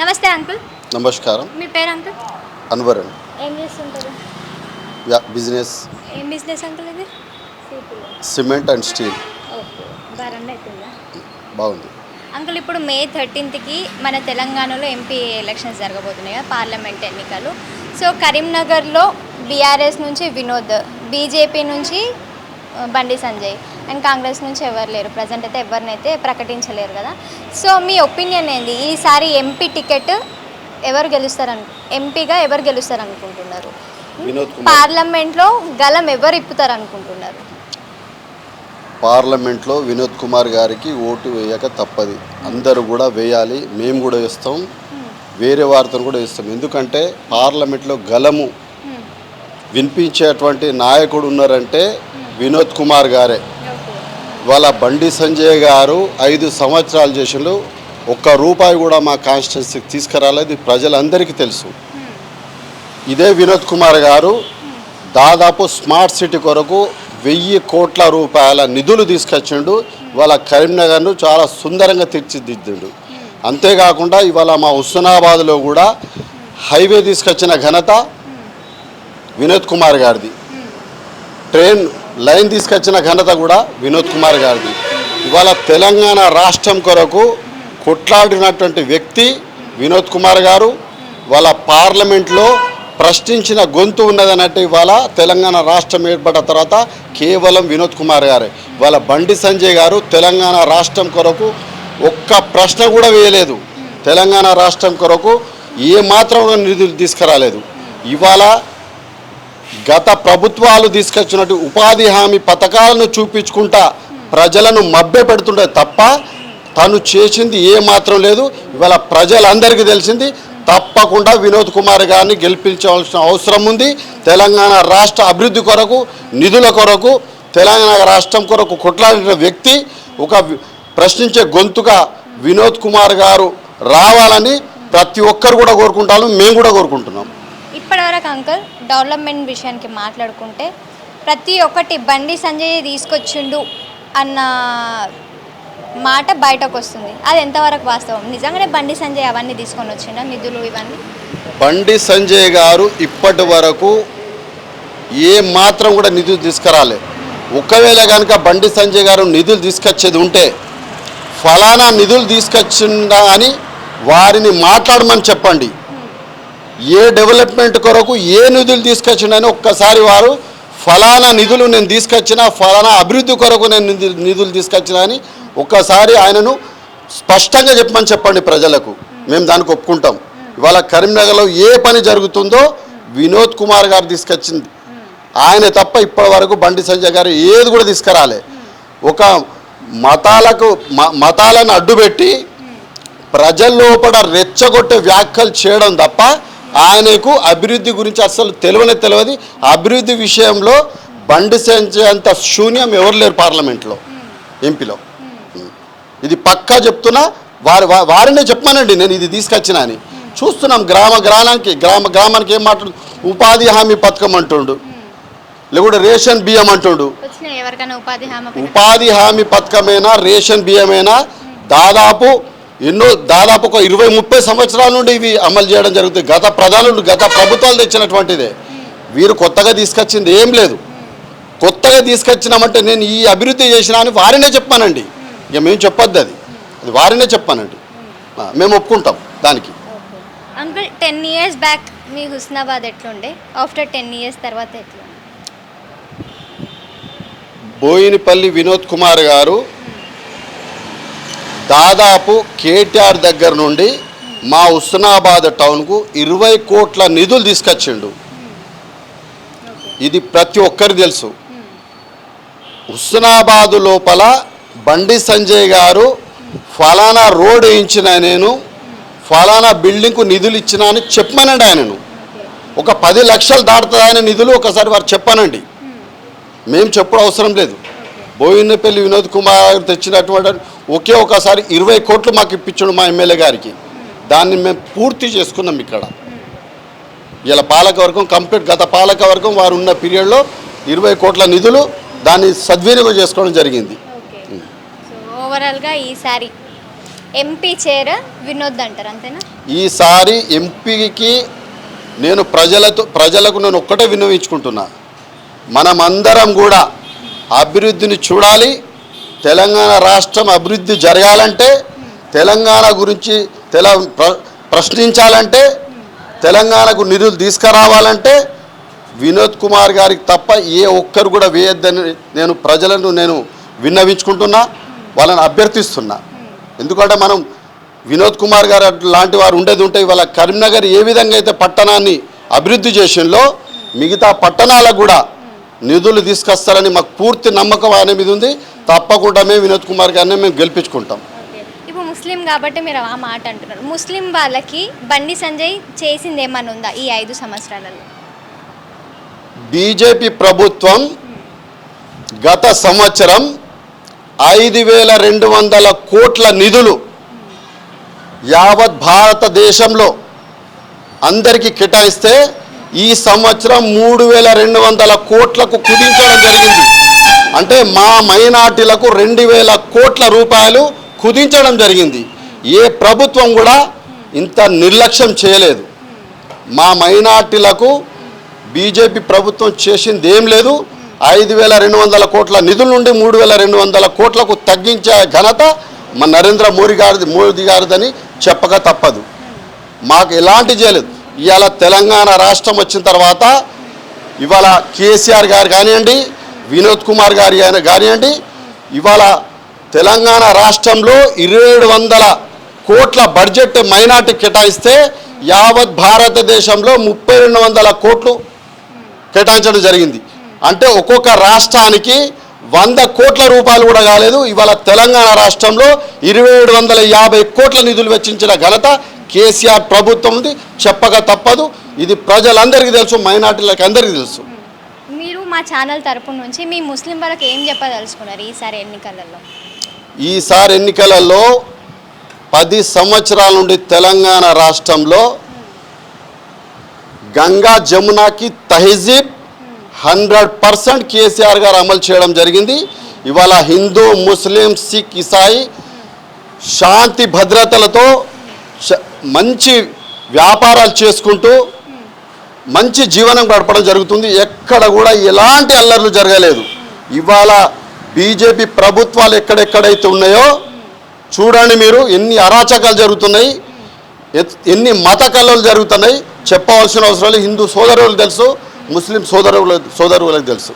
నమస్తే అంకుల్. నమస్కారం. మీ పేరు అంకుల్? అన్వరన్ ఏం చేస్తుంటారు? Yeah business. ఏం బిజినెస్ అంకుల్ ఇది? Cement and steel. బాగుంది. అంకుల్ ఇప్పుడు మే థర్టీన్త్కి మన తెలంగాణలో ఎంపీ ఎలక్షన్స్ జరగబోతున్నాయి కదా పార్లమెంట్ ఎన్నికలు. సో కరీంనగర్లో బీఆర్ఎస్ నుంచి వినోద్ బీజేపీ నుంచి బండి సంజయ్. అండ్ కాంగ్రెస్ నుంచి ఎవరు లేరు. ప్రజెంట్ అయితే ఎవరినైతే ప్రకటించలేరు కదా. సో మీ ఒపీనియన్ ఏంది? ఈసారి ఎంపీ టికెట్ ఎవరు గెలుస్తారు ఎంపీగా ఎవరు గెలుస్తారు అనుకుంటున్నారు పార్లమెంట్లో గలం ఎవరు ఇప్పుతారు అనుకుంటున్నారు పార్లమెంట్లో వినోద్ కుమార్ గారికి ఓటు వేయక తప్పది. అందరూ కూడా వేయాలి. మేము కూడా వేస్తాం. వేరే వారితో కూడా వేస్తాం. ఎందుకంటే పార్లమెంట్లో గలము వినిపించేటువంటి నాయకుడు ఉన్నారంటే వినోద్ కుమార్ గారే. వాళ్ళ బండి సంజయ్ గారు ఐదు సంవత్సరాలు చేసిండు. ఒక్క రూపాయి కూడా మా కాన్స్టిట్యున్సీకి తీసుకురాలేదు. ప్రజలందరికీ తెలుసు. ఇదే వినోద్ కుమార్ గారు దాదాపు స్మార్ట్ సిటీ కొరకు వెయ్యి కోట్ల రూపాయల నిధులు తీసుకొచ్చిండు. ఇవాళ కరీంనగర్ను చాలా సుందరంగా తీర్చిదిద్దిండు. అంతేకాకుండా ఇవాళ మా హుస్నాబాద్లో కూడా హైవే తీసుకొచ్చిన ఘనత వినోద్ కుమార్ గారిది. ట్రైన్ లైన్ తీసుకొచ్చిన ఘనత కూడా వినోద్ కుమార్ గారిది. ఇవాళ తెలంగాణ రాష్ట్రం కొరకు కొట్లాడినటువంటి వ్యక్తి వినోద్ కుమార్ గారు వాళ్ళ పార్లమెంట్లో ప్రశ్నించిన గొంతు ఉన్నదన్నట్టు ఇవాళ తెలంగాణ రాష్ట్రం ఏర్పడిన తర్వాత కేవలం వినోద్ కుమార్ గారే. ఇవాళ బండి సంజయ్ గారు తెలంగాణ రాష్ట్రం కొరకు ఒక్క ప్రశ్న కూడా వేయలేదు. తెలంగాణ రాష్ట్రం కొరకు ఏ మాత్రం నిధులు తీసుకురాలేదు. ఇవాళ గత ప్రభుత్వాలు తీసుకొచ్చినట్టు ఉపాధి హామీ పథకాలను చూపించుకుంటా ప్రజలను మభ్య పెడుతుండే తప్ప తను చేసింది ఏ మాత్రం లేదు. ఇవాళ ప్రజలందరికీ తెలిసింది తప్పకుండా వినోద్ కుమార్ గారిని గెలిపించవలసిన అవసరం ఉంది. తెలంగాణ రాష్ట్ర అభివృద్ధి కొరకు నిధుల కొరకు తెలంగాణ రాష్ట్రం కొరకు కొట్లాడిన వ్యక్తి ఒక ప్రశ్నించే గొంతుగా వినోద్ కుమార్ గారు రావాలని ప్రతి ఒక్కరు కూడా కోరుకుంటాను మేము కూడా కోరుకుంటున్నాం. ఇప్పటివరకు అంకుల్ డెవలప్మెంట్ విషయానికి మాట్లాడుకుంటే ప్రతి ఒక్కటి బండి సంజయ్ తీసుకొచ్చిండు అన్న మాట బయటకు వస్తుంది. అది ఎంతవరకు వాస్తవం? నిజంగానే బండి సంజయ్ అవన్నీ తీసుకొని వచ్చిండా? నిధులు ఇవన్నీ? బండి సంజయ్ గారు ఇప్పటి వరకు ఏ మాత్రం కూడా నిధులు తీసుకురాలే. ఒకవేళ కనుక బండి సంజయ్ గారు నిధులు తీసుకొచ్చేది ఉంటే ఫలానా నిధులు తీసుకొచ్చిందా అని వారిని మాట్లాడమని చెప్పండి. ఏ డెవలప్మెంట్ కొరకు ఏ నిధులు తీసుకొచ్చిండని ఒక్కసారి వారు ఫలానా నిధులు నేను తీసుకొచ్చిన ఫలానా అభివృద్ధి కొరకు నేను నిధులు నిధులు తీసుకొచ్చిన అని ఒక్కసారి ఆయనను స్పష్టంగా చెప్పమని చెప్పండి ప్రజలకు. మేము దానికి ఒప్పుకుంటాం. ఇవాళ కరీంనగర్లో ఏ పని జరుగుతుందో వినోద్ కుమార్ గారు తీసుకొచ్చింది. ఆయన తప్ప ఇప్పటి వరకు బండి సంజయ్ గారు ఏది కూడా తీసుకురాలే. ఒక మతాలకు మ- మతాలను అడ్డుపెట్టి ప్రజల్లోపల రెచ్చగొట్టే వ్యాఖ్యలు చేయడం తప్ప ఆయనకు అభివృద్ధి గురించి అసలు తెలియనే తెలియదు. అభివృద్ధి విషయంలో బండి అంత శూన్యం ఎవరు లేరు పార్లమెంట్లో ఎంపీలో. ఇది పక్కా చెప్తున్నా వారి వారినే చెప్పానండి నేను ఇది తీసుకొచ్చిన అని. చూస్తున్నాం గ్రామ గ్రామానికి గ్రామ గ్రామానికి ఏం మాట్లాడు ఉపాధి హామీ పథకం అంటుండు. లేకుంటే రేషన్ బియ్యం అంటుండు? ఉపాధి హామీ పథకమైనా రేషన్ బియ్యమైనా దాదాపు ఎన్నో దాదాపు ఒక ఇరవై ముప్పై సంవత్సరాల నుండి ఇవి అమలు చేయడం జరుగుతుంది. గత ప్రధానులు గత ప్రభుత్వాలు తెచ్చినటువంటిదే. వీరు కొత్తగా తీసుకొచ్చింది ఏం లేదు. కొత్తగా తీసుకొచ్చినామంటే నేను ఈ అభివృద్ధి చేసినా అని వారినే చెప్పానండి. ఇక మేము చెప్పొద్దు అది. అది వారినే చెప్పానండి. మేము ఒప్పుకుంటాం దానికి. అంకుల్ టెన్ ఇయర్స్ బ్యాక్ మీ హుస్నాబాద్ ఎట్లుండే? ఆఫ్టర్ టెన్ ఇయర్స్ తర్వాత ఎట్లుండే? బోయినపల్లి వినోద్ కుమార్ గారు దాదాపు కేటీఆర్ దగ్గర నుండి మా హుస్నాబాద్ టౌన్కు ఇరవై కోట్ల నిధులు తీసుకొచ్చిండు. ఇది ప్రతి ఒక్కరికి తెలుసు. హుస్నాబాద్ లోపల బండి సంజయ్ గారు ఫలానా రోడ్ వేయించిన నేను ఫలానా బిల్డింగ్కు నిధులు ఇచ్చిన అని చెప్పమనండి ఆయనను. ఒక పది లక్షలు దాటుతుందని నిధులు ఒకసారి వారు చెప్పానండి. మేము చెప్పడం అవసరం లేదు. బోయినపల్లి వినోద్ కుమార్ తెచ్చినటువంటి ఒకే ఒకసారి ఇరవై కోట్లు మాకు ఇప్పించాడు మా ఎమ్మెల్యే గారికి. దాన్ని మేము పూర్తి చేసుకున్నాం ఇక్కడ. ఇలా పాలకవర్గం కంప్లీట్ గత పాలకవర్గం వారు ఉన్న పీరియడ్లో ఇరవై కోట్ల నిధులు దాన్ని సద్వినియోగం చేసుకోవడం జరిగింది. ఓవరాల్గా ఈసారి ఎంపీ చైర్ వినోద్ అంటారు అంతేనా? ఈసారి ఎంపీకి నేను ప్రజలతో ప్రజలకు నేను ఒక్కటే విన్నవించుకుంటున్నా. మనమందరం కూడా అభివృద్ధిని చూడాలి. తెలంగాణ రాష్ట్రం అభివృద్ధి జరగాలంటే తెలంగాణ గురించి తెల ప్ర- ప్రశ్నించాలంటే తెలంగాణకు నిధులు తీసుకురావాలంటే వినోద్ కుమార్ గారికి తప్ప ఏ ఒక్కరు కూడా వేయొద్దని నేను ప్రజలను నేను విన్నవించుకుంటున్నా వాళ్ళని అభ్యర్థిస్తున్నా. ఎందుకంటే మనం వినోద్ కుమార్ గారు లాంటి వారు ఉండేది ఉంటే ఇవాళ కరీంనగర్ ఏ విధంగా అయితే పట్టణాన్ని అభివృద్ధి చేసిందో మిగతా పట్టణాలకు కూడా నిధులు తీసుకొస్తారని మాకు పూర్తి నమ్మకం ఆయన మీద ఉంది. తప్పకుండా మేము వినోద్ కుమార్ గారిని మేము గెలిపించుకుంటాం. ఇప్పుడు ముస్లిం కాబట్టి మీరు ఆ మాట అంటున్నారు. ముస్లిం వాళ్ళకి బండి సంజయ్ చేసింది ఏమన్నా ఉందా ఈ ఐదు సంవత్సరాలలో? బీజేపీ ప్రభుత్వం గత సంవత్సరం ఐదు వేల రెండు వందల కోట్ల నిధులు యావత్ భారతదేశంలో అందరికీ కేటాయిస్తే ఈ సంవత్సరం మూడు వేల రెండు వందల కోట్లకు కుదించడం జరిగింది. అంటే మా మైనార్టీలకు రెండు వేల కోట్ల రూపాయలు కుదించడం జరిగింది. ఏ ప్రభుత్వం కూడా ఇంత నిర్లక్ష్యం చేయలేదు. మా మైనార్టీలకు బీజేపీ ప్రభుత్వం చేసింది ఏం లేదు. ఐదు వేల రెండు వందల కోట్ల నిధుల నుండి మూడు వేల రెండు వందల కోట్లకు తగ్గించే ఘనత మా నరేంద్ర మోడీ గారిది మోదీ గారిదని చెప్పక తప్పదు. మాకు ఎలాంటి చేయలేదు. ఇవాళ తెలంగాణ రాష్ట్రం వచ్చిన తర్వాత ఇవాళ కేసీఆర్ గారు కానివ్వండి వినోద్ కుమార్ గారి కానివ్వండి ఇవాళ తెలంగాణ రాష్ట్రంలో ఇరవై వందల కోట్ల బడ్జెట్ మైనార్టీ కేటాయిస్తే యావత్ భారతదేశంలో ముప్పై రెండు వందల కోట్లు కేటాయించడం జరిగింది. అంటే ఒక్కొక్క రాష్ట్రానికి వంద కోట్ల రూపాయలు కూడా కాలేదు. ఇవాళ తెలంగాణ రాష్ట్రంలో ఇరవై ఏడు వందల యాభై కోట్ల నిధులు వెచ్చించిన ఘనత కేసీఆర్ ప్రభుత్వం ఉంది చెప్పక తప్పదు. ఇది ప్రజలందరికీ తెలుసు మైనార్టీలకు అందరికీ తెలుసు. మీరు మా ఛానల్ తరపు నుంచి మీ ముస్లిం వాళ్ళకి ఏం చెప్పదలుచుకున్నారు ఈసారి ఎన్నికలలో? ఈసారి ఎన్నికలలో పది సంవత్సరాల నుండి తెలంగాణ రాష్ట్రంలో గంగా జమునాకి తహజీబ్ హండ్రెడ్ పర్సెంట్ కేసీఆర్ గారు అమలు చేయడం జరిగింది. ఇవాళ హిందూ ముస్లిం సిక్ ఇసాయి శాంతి భద్రతలతో మంచి వ్యాపారాలు చేసుకుంటూ మంచి జీవనం గడపడం జరుగుతుంది. ఎక్కడ కూడా ఎలాంటి అల్లర్లు జరగలేదు. ఇవాళ బీజేపీ ప్రభుత్వాలు ఎక్కడెక్కడైతే ఉన్నాయో చూడండి మీరు ఎన్ని అరాచకాలు జరుగుతున్నాయి ఎత్- ఎన్ని మత కళలు జరుగుతున్నాయి చెప్పవలసిన అవసరాలు హిందూ సోదరులకు తెలుసు ముస్లిం సోదరులకు సోదరులకు తెలుసు.